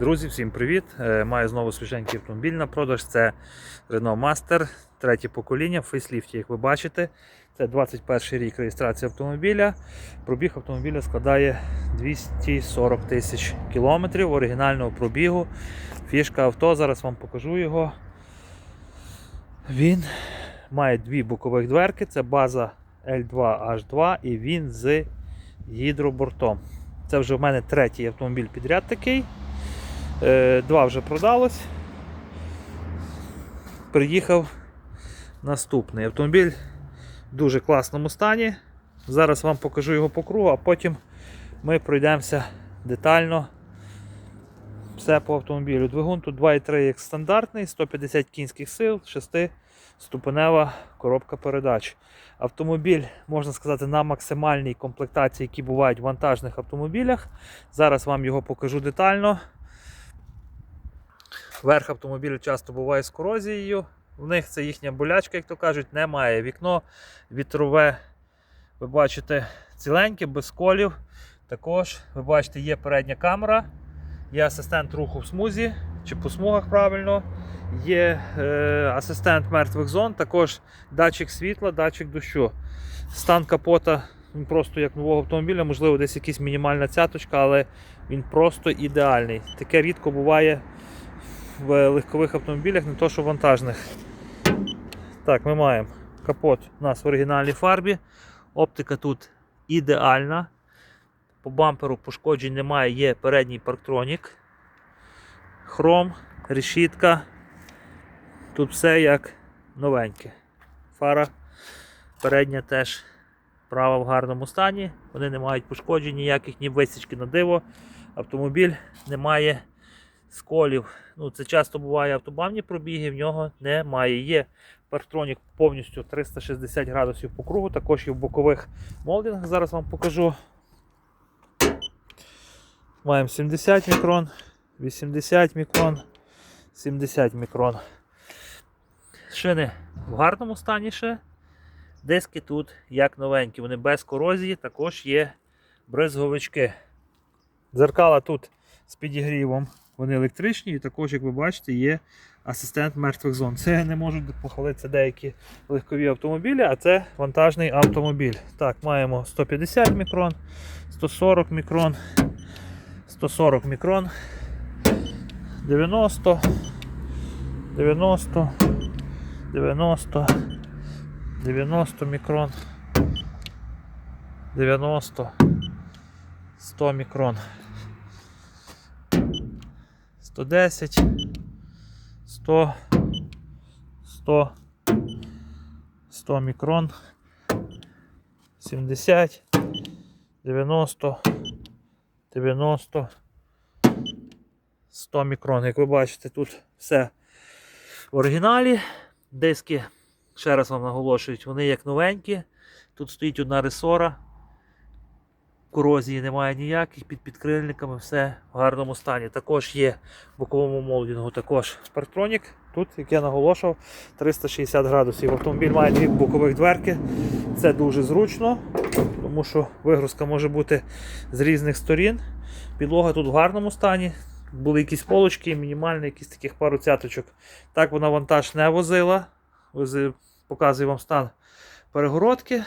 Друзі, всім привіт! Е, Маю знову свіженький автомобіль на продаж. Це Renault Master, третє покоління, в фейсліфті, як ви бачите. Це 21 рік реєстрації автомобіля. Пробіг автомобіля складає 240 тисяч кілометрів оригінального пробігу. Фішка авто, зараз вам покажу його. Він має дві бокових дверки, це база L2H2 і він з гідробортом. Це вже в мене третій автомобіль підряд такий. Е, Два вже продалось. Приїхав наступний автомобіль в дуже класному стані. Зараз вам покажу його по кругу, а потім ми пройдемося детально. Все по автомобілю. Двигун тут 2,3 як стандартний, 150 кінських сил, 6-ступенева коробка передач. Автомобіль, можна сказати, на максимальній комплектації, які бувають в вантажних автомобілях. Зараз вам його покажу детально. Верх автомобіля часто буває з корозією. В них це їхня болячка, як то кажуть, немає. Вікно вітрове, ви бачите, ціленьке, без колів. Також, ви бачите, є передня камера, є асистент руху в смузі чи по смугах правильно. Є е, асистент мертвих зон, також датчик світла, датчик дощу. Стан капота він просто як нового автомобіля, можливо, десь якась мінімальна цяточка, але він просто ідеальний. Таке рідко буває в легкових автомобілях, не то що вантажних. Так, ми маємо капот у нас в оригінальній фарбі. Оптика тут ідеальна. По бамперу пошкоджень немає, є передній парктронік. Хром, решітка. Тут все як новеньке. Фара передня теж права в гарному стані. Вони не мають пошкоджень ніяких, ні висічки на диво. Автомобіль не має сколів. Ну, Це часто буває автобамні пробіги, в нього немає. Є парктронік повністю 360 градусів по кругу, також і в бокових молдингах. Зараз вам покажу. Маємо 70 мікрон, 80 мікрон, 70 мікрон. Шини в гарному стані ще. Диски тут як новенькі, вони без корозії, також є бризговички. Дзеркала тут з підігрівом, вони електричні, і також, як ви бачите, є асистент мертвих зон. Це не можуть похвалитися деякі легкові автомобілі, а це вантажний автомобіль. Так, маємо 150 мікрон, 140 мікрон, 140 мікрон, 90, 90, 90, 90 мікрон, 90, 100 мікрон. 110, 100, 100, 100 мікрон, 70, 90, 90, 100 мікрон. Як ви бачите, тут все в оригіналі. Диски, ще раз вам наголошують, вони як новенькі. Тут стоїть одна ресора. Корозії немає ніяких, під підкрильниками все в гарному стані. Також є в боковому молдингу також спарктронік. Тут, як я наголошував, 360 градусів. Автомобіль має дві бокових дверки. Це дуже зручно, тому що вигрузка може бути з різних сторін. Підлога тут в гарному стані. Були якісь полочки, мінімальні, якісь таких пару цяточок. Так вона вантаж не возила. Вози- Показую вам стан перегородки.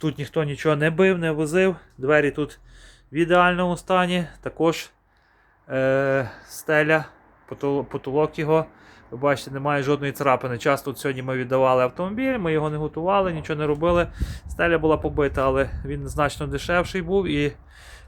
Тут ніхто нічого не бив, не возив. Двері тут в ідеальному стані. Також е, стеля, потол- потолок його. Ви бачите, немає жодної царапини. Часто от сьогодні ми віддавали автомобіль, ми його не готували, нічого не робили. Стеля була побита, але він значно дешевший був і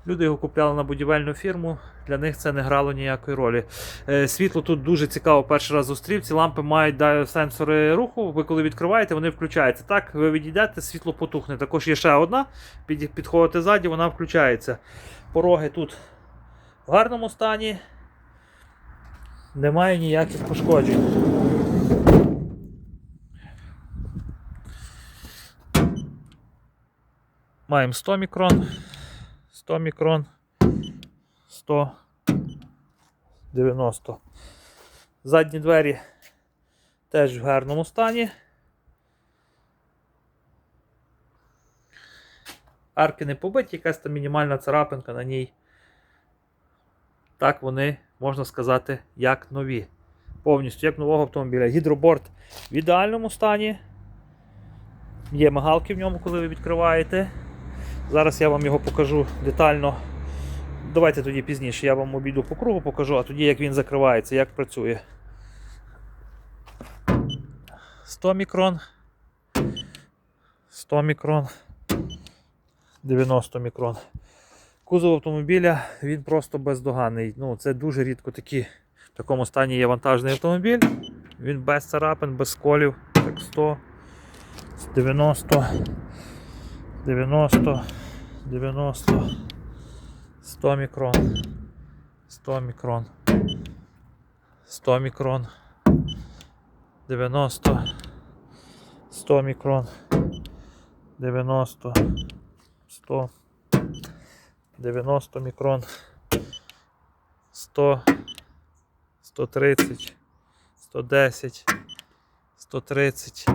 люди його купляли на будівельну фірму. Для них це не грало ніякої ролі. Е, світло тут дуже цікаво. Перший раз зустрів. Ці лампи мають сенсори руху. Ви коли відкриваєте, вони включаються. Так, ви відійдете, світло потухне. Також є ще одна. Під, підходите ззаді, вона включається. Пороги тут в гарному стані. Немає ніяких пошкоджень. Маємо 100 мікрон, 100 мікрон, 100, 90. Задні двері теж в гарному стані. Арки не побиті, якась там мінімальна царапинка на ній так вони, можна сказати, як нові. Повністю як нового автомобіля. Гідроборд в ідеальному стані. Є мигалки в ньому, коли ви відкриваєте. Зараз я вам його покажу детально. Давайте тоді пізніше я вам обійду по кругу покажу, а тоді як він закривається, як працює. 100 мікрон. 100 мікрон. 90 мікрон. Кузов автомобіля він просто бездоганний. Ну, це дуже рідко такі в такому стані є вантажний автомобіль. Він без царапин, без сколів. Так 100, 90, 90, 90, 100 мікрон, 100 мікрон, 100 мікрон, 90, 100 мікрон, 90, 100, 90 мікрон, 100, 130, 110, 130,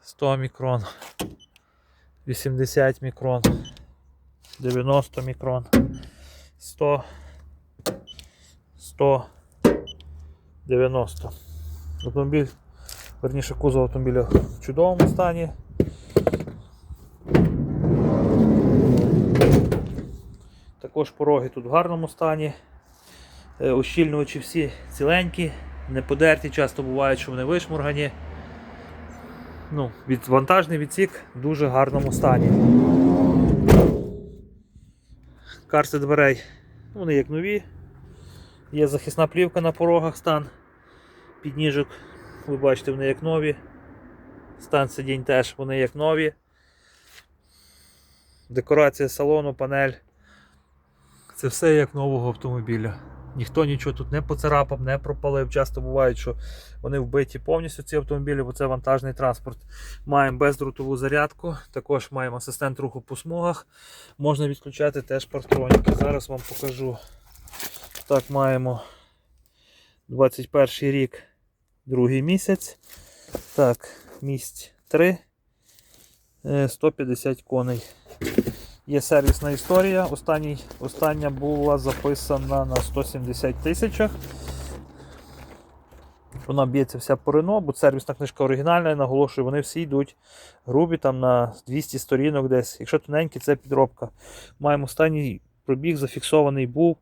100 мікрон, 80 мікрон, 90 мікрон, 100, 100, 90. Автомобіль, верніше кузов автомобіля в чудовому стані. Також пороги тут в гарному стані. Е, Ощільнювачі всі ціленькі, не подерті, часто буває, що вони вишмургані. Ну, від, вантажний відсік в дуже гарному стані. Карти дверей, вони як нові. Є захисна плівка на порогах стан. Підніжок, ви бачите, вони як нові. Стан сидінь теж вони як нові. Декорація салону, панель. Це все як нового автомобіля. Ніхто нічого тут не поцарапав, не пропалив. Часто буває, що вони вбиті повністю ці автомобілі, бо це вантажний транспорт. Маємо бездротову зарядку, також маємо асистент руху по смугах. Можна відключати теж партроніки. Зараз вам покажу. Так, маємо 21 рік, другий місяць. Так, місць 3. Е, 150 коней. Є сервісна історія. Останній, остання була записана на 170 тисячах. Вона б'ється вся по Рено, бо сервісна книжка оригінальна, я наголошую, вони всі йдуть грубі там на 200 сторінок десь. Якщо тоненькі, це підробка. Маємо останній пробіг, зафіксований був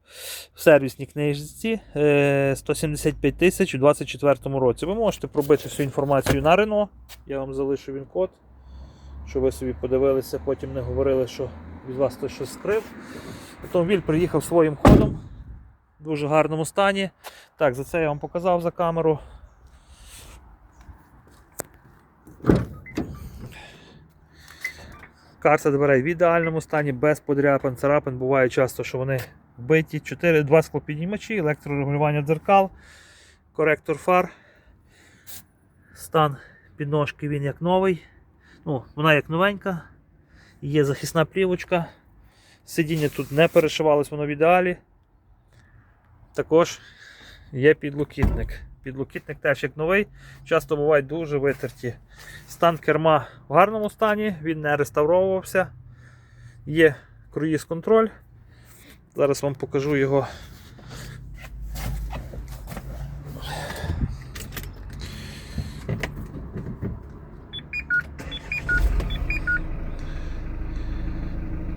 в сервісній книжці е, 175 тисяч у 2024 році. Ви можете пробити всю інформацію на Рено. Я вам залишу він код, щоб ви собі подивилися, потім не говорили, що від вас хтось щось скрив. Автомобіль приїхав своїм ходом в дуже гарному стані. Так, за це я вам показав за камеру. Карта дверей в ідеальному стані, без подряпин, царапин. Буває часто, що вони вбиті. 4, 2 склопіднімачі, електрорегулювання дзеркал, коректор фар. Стан підножки він як новий. Ну, Вона як новенька. Є захисна плівочка. Сидіння тут не перешивалось, воно в ідеалі. Також є підлокітник. Підлокітник теж як новий, часто бувають дуже витерті. Стан керма в гарному стані, він не реставровувався. Є круїз контроль. Зараз вам покажу його.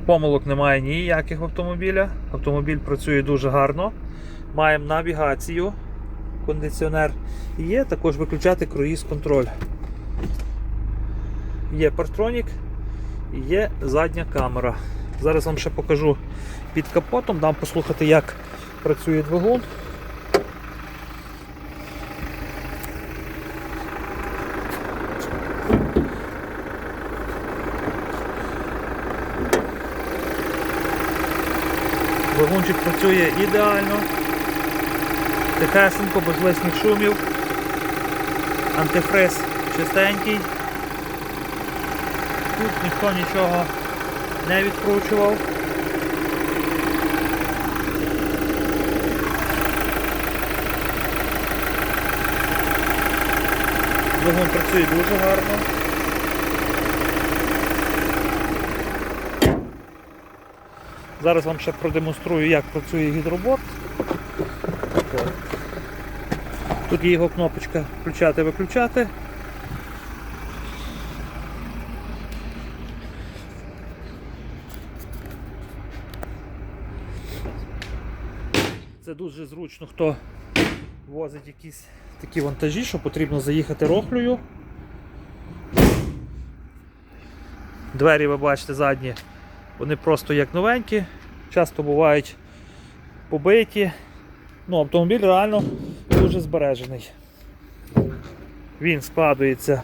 Помилок немає ніяких в автомобіля. Автомобіль працює дуже гарно. Маємо навігацію, кондиціонер. І є також виключати круїз контроль. Є партронік є задня камера. Зараз вам ще покажу під капотом, дам послухати, як працює двигун. Двигунчик працює ідеально. Тихесенько, без лишніх шумів. Антифриз чистенький. Тут ніхто нічого не відкручував. Двигун працює дуже гарно. Зараз вам ще продемонструю, як працює гідроборд. Тут є його кнопочка включати-виключати. Це дуже зручно, хто возить якісь такі вантажі, що потрібно заїхати рохлею. Двері, ви бачите, задні, вони просто як новенькі, часто бувають побиті. Ну, автомобіль реально дуже збережений. Він складується.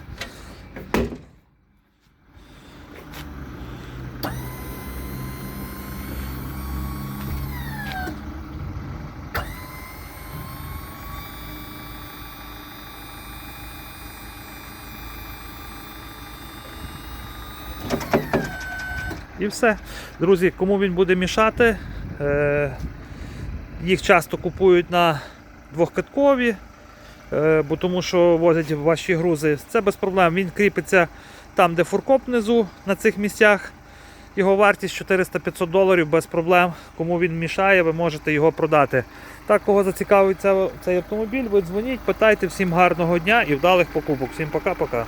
І все. Друзі, кому він буде мішати, е, їх часто купують на двохкаткові, е, бо тому що возять ваші грузи. Це без проблем. Він кріпиться там, де фуркоп внизу, на цих місцях. Його вартість 400-500 доларів без проблем. Кому він мішає, ви можете його продати. Так, кого зацікавить цей автомобіль, ви дзвоніть, питайте всім гарного дня і вдалих покупок. Всім пока-пока.